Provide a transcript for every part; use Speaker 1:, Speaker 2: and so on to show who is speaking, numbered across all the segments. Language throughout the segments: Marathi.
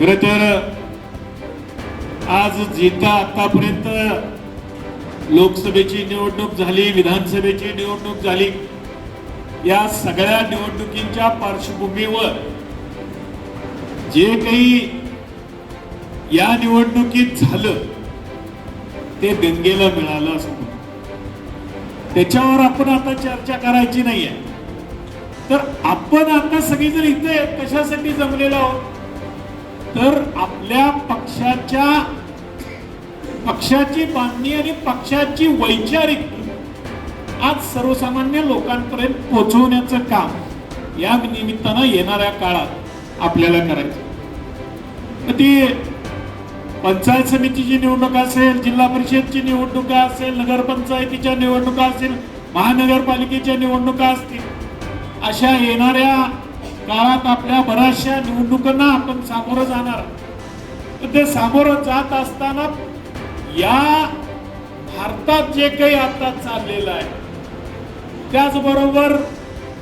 Speaker 1: खर तर आज जिथं आतापर्यंत लोकसभेची निवडणूक झाली विधानसभेची निवडणूक झाली या सगळ्या निवडणुकींच्या पार्श्वभूमीवर जे काही या निवडणुकीत झालं ते दंगेला मिळालं असं त्याच्यावर आपण आता चर्चा करायची नाहीये. तर आपण आता सगळीजण इथे कशासाठी जमलेलो आहोत? तर आपल्या पक्षाच्या पक्षाची बांधणी आणि पक्षाची वैचारिक आज सर्वसामान्य लोकांपर्यंत पोहोचवण्याचं काम या निमित्तानं येणाऱ्या काळात आपल्याला करायचं. तर ती पंचायत समितीची निवडणूक असेल जिल्हा परिषदची निवडणुका असेल नगरपंचायतीच्या निवडणुका असेल महानगरपालिकेच्या निवडणुका असतील अशा येणाऱ्या काळात आपल्या बऱ्याचशा निवडणुकांना आपण सामोरं जाणार. तर ते सामोरं जात असताना या भारतात जे काही आता चाललेलं आहे त्याचबरोबर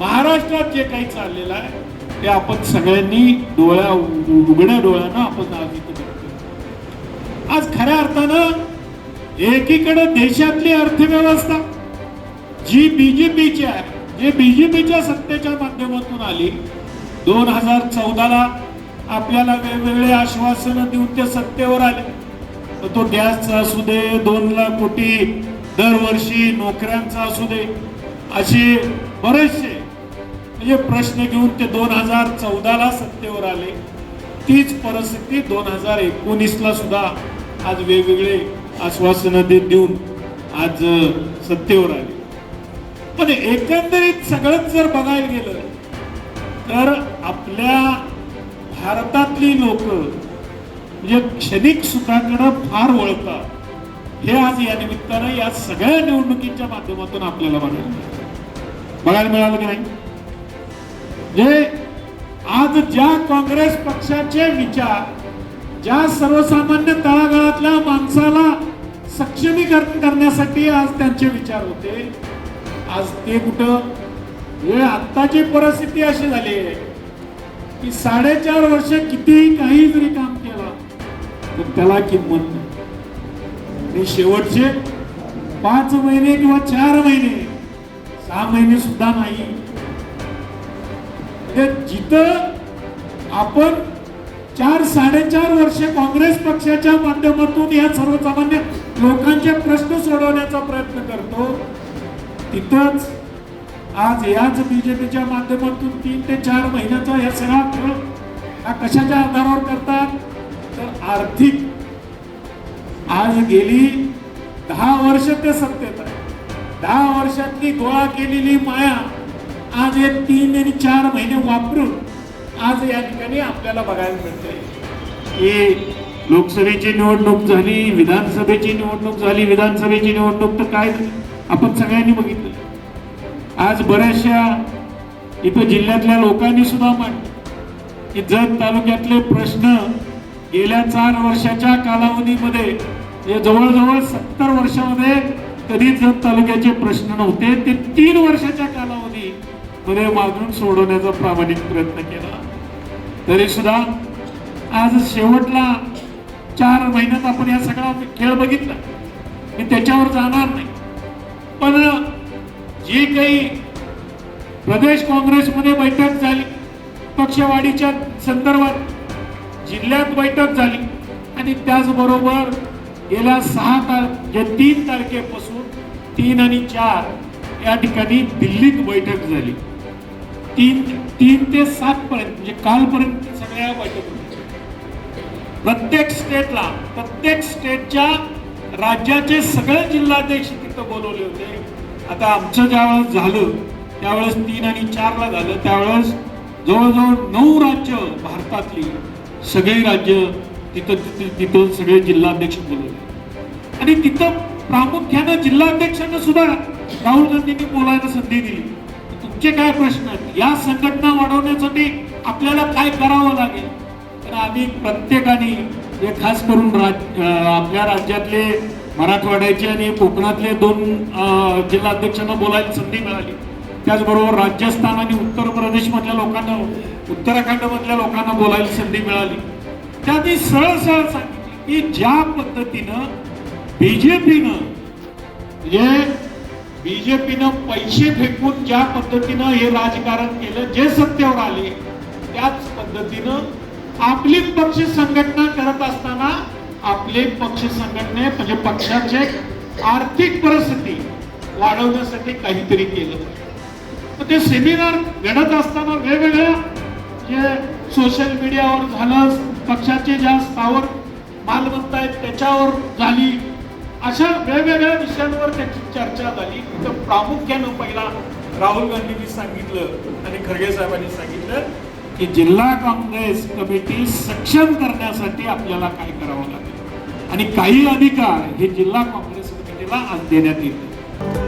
Speaker 1: महाराष्ट्रात जे काही चाललेलं आहे ते आपण सगळ्यांनी डोळ्या उघड्या डोळ्यानं आपण आज इथं आज खऱ्या अर्थानं एकीकडे देशातली अर्थव्यवस्था जी बीजेपीची आहे जे बीजेपीच्या सत्तेच्या माध्यमातून आली दोन हजार चौदाला आपल्याला वेगवेगळे आश्वासनं देऊन ते सत्तेवर आले. तो गॅसचा असू दे दोन लाख कोटी दरवर्षी नोकऱ्यांचा असू दे असे बरेचसे म्हणजे प्रश्न घेऊन ते दोन हजार चौदाला सत्तेवर आले. तीच परिस्थिती दोन हजार एकोणीसला सुद्धा आज वेगवेगळे आश्वासनं देत देऊन आज सत्तेवर आले. पण एकंदरीत सगळंच जर बघायला गेलं तर आपल्या भारतातली लोक म्हणजे क्षणिक सुखाकडं फार वळतात हे आज या निमित्तानं या सगळ्या निवडणुकीच्या माध्यमातून आपल्याला बघायला मिळालं. बघायला मिळालं की नाही? जे आज ज्या काँग्रेस पक्षाचे विचार ज्या सर्वसामान्य तळागाळातल्या माणसाला सक्षमीकरण करण्यासाठी आज त्यांचे विचार होते आज ते कुठं हे आत्ताची परिस्थिती अशी झाली आहे की साडेचार वर्ष कितीही काही जरी काम केलं तर त्याला किंमत नाही. शेवटचे पाच महिने किंवा चार महिने सहा महिने सुद्धा नाही. म्हणजे जिथं आपण चार साडेचार वर्ष काँग्रेस पक्षाच्या माध्यमातून या सर्वसामान्य लोकांचे प्रश्न सोडवण्याचा प्रयत्न करतो तिथंच आज याच बीजेपीच्या माध्यमातून तीन ते चार महिन्याचा हे सगळा फरक हा कशाच्या आधारावर करतात? तर आर्थिक. आज गेली दहा वर्ष ते सत्तेत आहे. दहा वर्षातली गोळा केलेली माया आज हे तीन आणि चार महिने वापरून आज या ठिकाणी आपल्याला बघायला मिळते. की लोकसभेची निवडणूक झाली विधानसभेची निवडणूक झाली विधानसभेची निवडणूक तर काय? आपण सगळ्यांनी बघितलं. आज बऱ्याचशा इथं जिल्ह्यातल्या लोकांनी सुद्धा मांडलं की जत तालुक्यातले प्रश्न गेल्या चार वर्षाच्या कालावधीमध्ये म्हणजे जवळजवळ सत्तर वर्षामध्ये कधीच जत तालुक्याचे प्रश्न नव्हते ते तीन वर्षाच्या कालावधी मध्ये मागून सोडवण्याचा प्रामाणिक प्रयत्न केला. तरी सुद्धा आज शेवटला चार महिन्यात आपण या सगळा खेळ बघितला. मी त्याच्यावर जाणार नाही. पण जे काही प्रदेश काँग्रेसमध्ये बैठक झाली पक्षवाढीच्या संदर्भात जिल्ह्यात बैठक झाली आणि त्याचबरोबर गेल्या सहा तार या तीन तारखेपासून तीन आणि चार या ठिकाणी दिल्लीत बैठक झाली. तीन तीन ते सातपर्यंत म्हणजे कालपर्यंत सगळ्या बैठक. प्रत्येक स्टेटला प्रत्येक स्टेटच्या राज्याचे सगळे जिल्हाध्यक्ष तिथं बोलवले होते. आता आमचं ज्यावेळेस झालं त्यावेळेस तीन आणि चारला झालं त्यावेळेस जवळजवळ नऊ राज्य भारतातली सगळी राज्य तिथं तिथं तिथं सगळे जिल्हाध्यक्ष बोलवले. आणि तिथं प्रामुख्यानं जिल्हाध्यक्षांना सुद्धा राहुल गांधींनी बोलायला संधी दिली. तुमचे काय प्रश्न आहेत? या संघटना वाढवण्यासाठी आपल्याला काय करावं लागेल? तर आम्ही प्रत्येकाने म्हणजे खास करून राज आपल्या राज्यातले मराठवाड्याचे आणि कोकणातले दोन जिल्हाध्यक्षांना बोलायला संधी मिळाली. त्याचबरोबर राजस्थान आणि उत्तर प्रदेशमधल्या लोकांना उत्तराखंडमधल्या लोकांना बोलायला संधी मिळाली. त्यांनी सरळ सरळ सांगितलं की ज्या पद्धतीनं बीजेपीनं म्हणजे बीजेपीनं पैसे फेकून ज्या पद्धतीनं हे राजकारण केलं जे सत्तेवर आले त्याच पद्धतीनं आपली पक्ष संघटना करत असताना आपले पक्ष संघटने म्हणजे पक्षाचे आर्थिक परिस्थिती वाढवण्यासाठी काहीतरी केलं. तर ते सेमिनार घडत असताना वेगवेगळ्या जे सोशल मीडियावर झालं पक्षाचे ज्या स्थावर मालमत्ता आहेत त्याच्यावर झाली. अशा वेगवेगळ्या विषयांवर त्याची चर्चा झाली. तर प्रामुख्यानं पहिला राहुल गांधींनी सांगितलं आणि खरगे साहेबांनी सांगितलं की जिल्हा काँग्रेस कमिटी सक्षम करण्यासाठी आपल्याला काय करावं लागतं? आणि काही अधिकार हे जिल्हा काँग्रेस कमिटीला आज देण्यात येतील